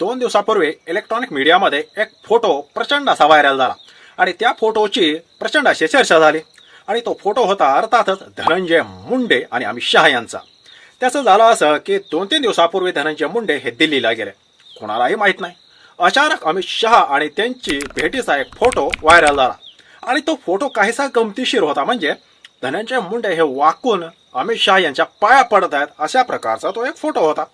दोन दिवसापूर्वी इलेक्ट्रॉनिक मीडियामध्ये एक फोटो प्रचंड असा व्हायरल झाला. आणि त्या फोटोची प्रचंड अशी चर्चा झाली. आणि तो फोटो होता अर्थातच धनंजय मुंडे आणि अमित शहा यांचा. त्याचं झालं असं की दोन तीन दिवसापूर्वी धनंजय मुंडे हे दिल्लीला गेले. कोणालाही माहीत नाही. अचानक अमित शहा आणि त्यांची भेटीचा एक फोटो व्हायरल झाला. आणि तो फोटो काहीसा गमतीशीर होता म्हणजे धनंजय मुंडे हे वाकून अमित शहा यांच्या पाया पडत आहेत अशा प्रकारचा तो एक फोटो होता.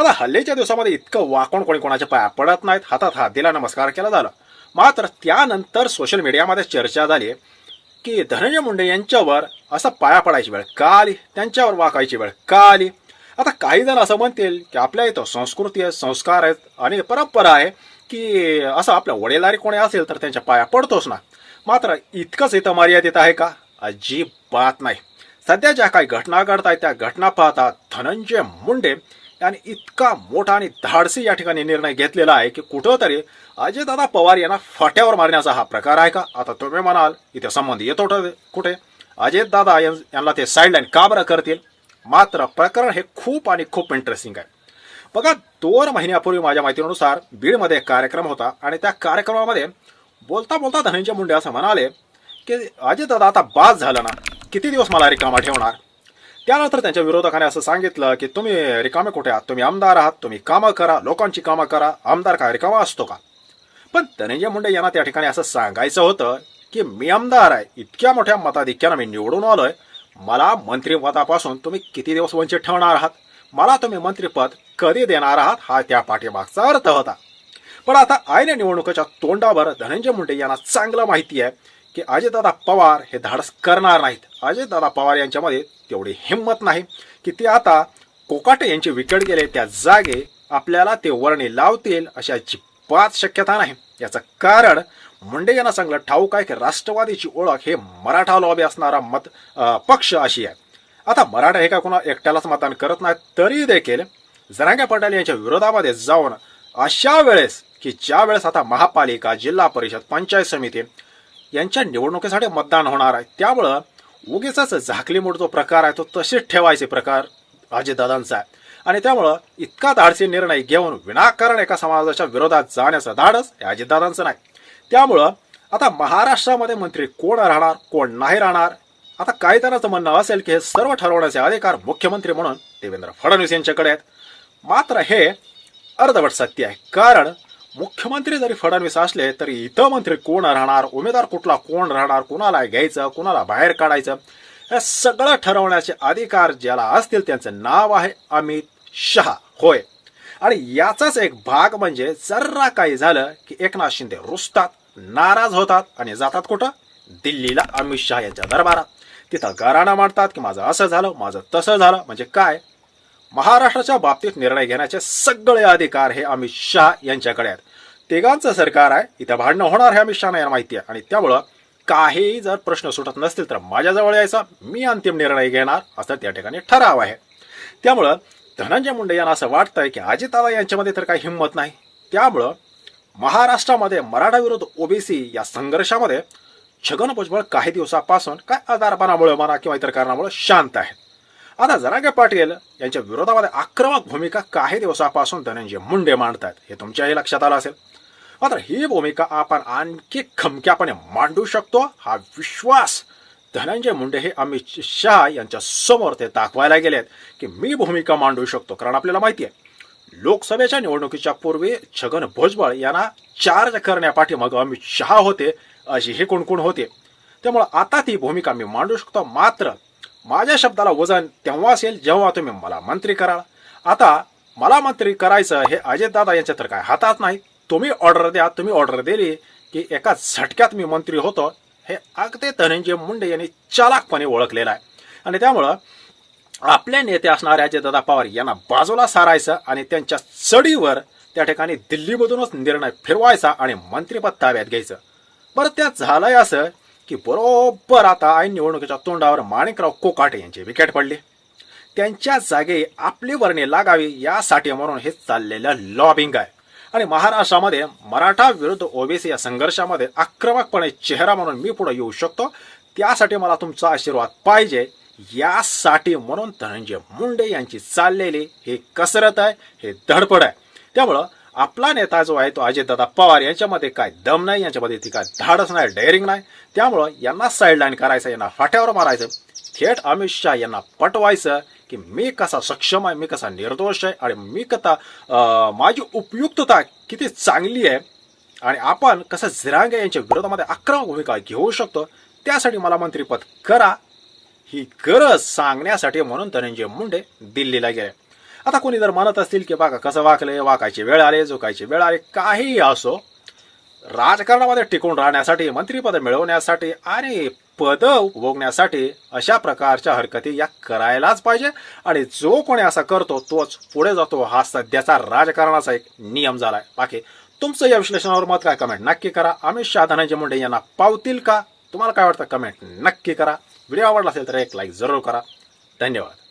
आता हल्लीच्या दिवसामध्ये इतकं वाकून कोणी कोणाच्या पाया पडत नाहीत. हातात हात दिला नमस्कार केला झाला. मात्र त्यानंतर सोशल मीडियामध्ये चर्चा झाली की धनंजय मुंडे यांच्यावर असं पाया पडायची वेळ का आली? त्यांच्यावर वाकायची वेळ का आली? आता काही जण असं म्हणतील की आपल्या इथं संस्कृती आहे संस्कार आहेत आणि परंपरा आहे की असं आपल्या वडीलधारी कोणी असेल तर त्यांच्या पाया पडतोच ना. मात्र इतकंच इथं मर्यादित आहे का? अजिबात नाही. सध्या ज्या काही घटना घडत आहेत त्या घटना पाहता धनंजय मुंडे आणि इतका मोठा आणि धाडसी या ठिकाणी निर्णय घेतलेला आहे की कुठंतरी अजयदादा पवार यांना फाट्यावर मारण्याचा हा प्रकार आहे का? आता तुम्ही म्हणाल इथे संबंध येतो कुठे? अजयदादा यांना ते साईडलाईन का बरं करतील? मात्र प्रकरण हे खूप आणि खूप इंटरेस्टिंग आहे. बघा दोन महिन्यापूर्वी माझ्या माहितीनुसार बीडमध्ये एक कार्यक्रम होता आणि त्या कार्यक्रमामध्ये बोलता बोलता धनंजय मुंडे असं म्हणाले की अजयदादा आता बाद झालं ना. किती दिवस मला रिकामा ठेवणार? त्यानंतर त्यांच्या विरोधकाने असं सांगितलं की तुम्ही रिकामे कुठे आहात? तुम्ही आमदार आहात तुम्ही कामं करा लोकांची कामं करा. आमदार काय रिकामा असतो का? पण धनंजय मुंडे यांना त्या ठिकाणी असं सांगायचं होतं की मी आमदार आहे इतक्या मोठ्या मताधिक्यानं मी निवडून आलोय. मला मंत्रिपदापासून तुम्ही किती दिवस वंचित ठेवणार आहात? मला तुम्ही मंत्रिपद कधी देणार आहात? हा त्या पाठीमागचा अर्थ होता. पण आता आयने निवडणुकीच्या तोंडावर धनंजय मुंडे यांना चांगलं माहिती आहे की अजितदादा पवार हे धाडस करणार नाहीत. अजितदादा पवार यांच्यामध्ये तेवढी हिंमत नाही की ते आता कोकाटे यांचे विकेट गेले त्या जागे आपल्याला ते वर्णी लावतील अशा अजिबात शक्यता नाही. याचं कारण मुंडे यांना चांगलं ठाऊक आहे की राष्ट्रवादीची ओळख हे मराठा लॉबी असणारा मत पक्ष अशी आहे. आता मराठा हे का कोणा एकट्यालाच मतदान करत नाही तरी देखील जरांगे पटेल यांच्या विरोधामध्ये जाऊन अशा वेळेस की ज्या वेळेस आता महापालिका जिल्हा परिषद पंचायत समिती यांच्या निवडणुकीसाठी मतदान होणार आहे त्यामुळं उगीच झाकली मोड जो प्रकार आहे तो तसेच ठेवायचे प्रकार अजितदादांचा आहे. आणि त्यामुळं इतका धाडसी निर्णय घेऊन विनाकारण एका समाजाच्या विरोधात जाण्याचं धाडस हे अजितदादांचं नाही. त्यामुळं आता महाराष्ट्रामध्ये मंत्री कोण राहणार कोण नाही राहणार? आता काही जणांचं म्हणणं असेल की हे सर्व ठरवण्याचे अधिकार मुख्यमंत्री म्हणून देवेंद्र फडणवीस यांच्याकडे आहेत. मात्र हे अर्धवट सत्य आहे. कारण मुख्यमंत्री जरी फडणवीस असले तरी इथं मंत्री कोण राहणार? उमेदवार कुठला कोण राहणार? कुणाला घ्यायचं? कुणाला बाहेर काढायचं? हे सगळं ठरवण्याचे अधिकार ज्याला असतील त्यांचं नाव आहे अमित शहा. होय. आणि याचाच एक भाग म्हणजे जरा काही झालं की एकनाथ शिंदे रुसतात नाराज होतात आणि जातात कुठं? दिल्लीला. अमित शहा यांच्या दरबारात. तिथं गाराणा मांडतात की माझं असं झालं माझं तसं झालं. म्हणजे काय? महाराष्ट्राच्या बाबतीत निर्णय घेण्याचे सगळे अधिकार हे अमित शहा यांच्याकडे आहेत. तिघांचं सरकार आहे इथं भांडणं होणार हे अमित शहा यांना माहिती आहे. आणि त्यामुळं काहीही जर प्रश्न सुटत नसतील तर माझ्याजवळ यायचा मी अंतिम निर्णय घेणार असं त्या ठिकाणी ठराव आहे. त्यामुळं धनंजय मुंडे यांना असं वाटतंय की अजितदादा यांच्यामध्ये तर काही हिंमत नाही. त्यामुळं महाराष्ट्रामध्ये मराठा विरोध ओबीसी या संघर्षामध्ये छगन भुजबळ काही दिवसापासून काय आजारपणामुळे म्हणा किंवा इतर कारणामुळे शांत आहेत. आता जरांगे पाटील यांच्या विरोधामध्ये आक्रमक भूमिका काही दिवसापासून धनंजय मुंडे मांडतात. हे तुमच्याही लक्षात आलं असेल. मात्र ही भूमिका आपण आणखी खमक्यापणे मांडू शकतो. हा विश्वास धनंजय मुंडे हे अमित शहा यांच्या समोर ते दाखवायला गेलेत की मी भूमिका मांडू शकतो कारण आपल्याला माहिती आहे. लोकसभेच्या निवडणुकीच्या पूर्वी छगन भुजबळ यांना चार्ज करण्यापाठीमागं अमित शहा होते अशी हे कोण कोण होते. त्यामुळं आता ती भूमिका मी मांडू शकतो. मात्र माझ्या शब्दाला वजन तेव्हा असेल जेव्हा तुम्ही मला मंत्री कराल. आता मला मंत्री करायचं हे अजितदादा यांच्या तर काय हातात नाही. तुम्ही ऑर्डर द्या तुम्ही ऑर्डर दिली की एका झटक्यात मी मंत्री होतो हे अगदी धनंजय मुंडे यांनी चालाकपणे ओळखलेलं आहे. आणि त्यामुळं आपल्या नेते असणारे अजितदादा पवार यांना बाजूला सारायचं आणि त्यांच्या चढीवर त्या ठिकाणी दिल्लीमधूनच निर्णय फिरवायचा आणि मंत्रिपद ताब्यात घ्यायचं. बरं त्यात झालंय असं की बरोबर आता ऐन निवडणुकीच्या तोंडावर माणिकराव कोकाटे यांचे विकेट पडले. त्यांच्या जागे आपली वर्णी लागावी यासाठी म्हणून हे चाललेलं लॉबिंग आहे. आणि महाराष्ट्रामध्ये मराठा विरुद्ध ओबीसी या संघर्षामध्ये आक्रमकपणे चेहरा म्हणून मी पुढे येऊ शकतो. त्यासाठी मला तुमचा आशीर्वाद पाहिजे. यासाठी म्हणून धनंजय मुंडे यांची चाललेली ही कसरत आहे हे धडपड आहे. त्यामुळं आपला नेता जो आहे तो अजितदादा पवार यांच्यामध्ये काय दम नाही यांच्यामध्ये ती काय धाडस नाही डेअरिंग नाही. त्यामुळं यांना साईडलाईन करायचं यांना फाट्यावर मारायचं. थेट अमित शहा यांना पटवायचं की मी कसा सक्षम आहे मी कसा निर्दोष आहे आणि मी कथा माझी उपयुक्तता किती चांगली आहे आणि आपण कसं झिरांगे यांच्या विरोधामध्ये आक्रमक भूमिका घेऊ शकतो त्यासाठी मला मंत्रीपद करा. ही गरज सांगण्यासाठी म्हणून धनंजय मुंडे दिल्लीला गेले. आता कोणी जर म्हणत असतील की बघा कसं वाकले वाकायची वेळ आले झोकायची वेळ आली काहीही असो राजकारणामध्ये टिकून राहण्यासाठी मंत्रीपद मिळवण्यासाठी आणि पद उपभोगण्यासाठी अशा प्रकारच्या हरकती या करायलाच पाहिजे. आणि जो कोणी असा करतो तोच पुढे जातो. हा सध्याचा राजकारणाचा एक नियम झालाय. बाकी तुमचं या विश्लेषणावर मत काय? कमेंट नक्की करा. अमित शहा धनंजय मुंडे यांना पावतील का? तुम्हाला काय वाटतं? कमेंट नक्की करा. व्हिडिओ आवडला असेल तर एक लाईक जरूर करा. धन्यवाद.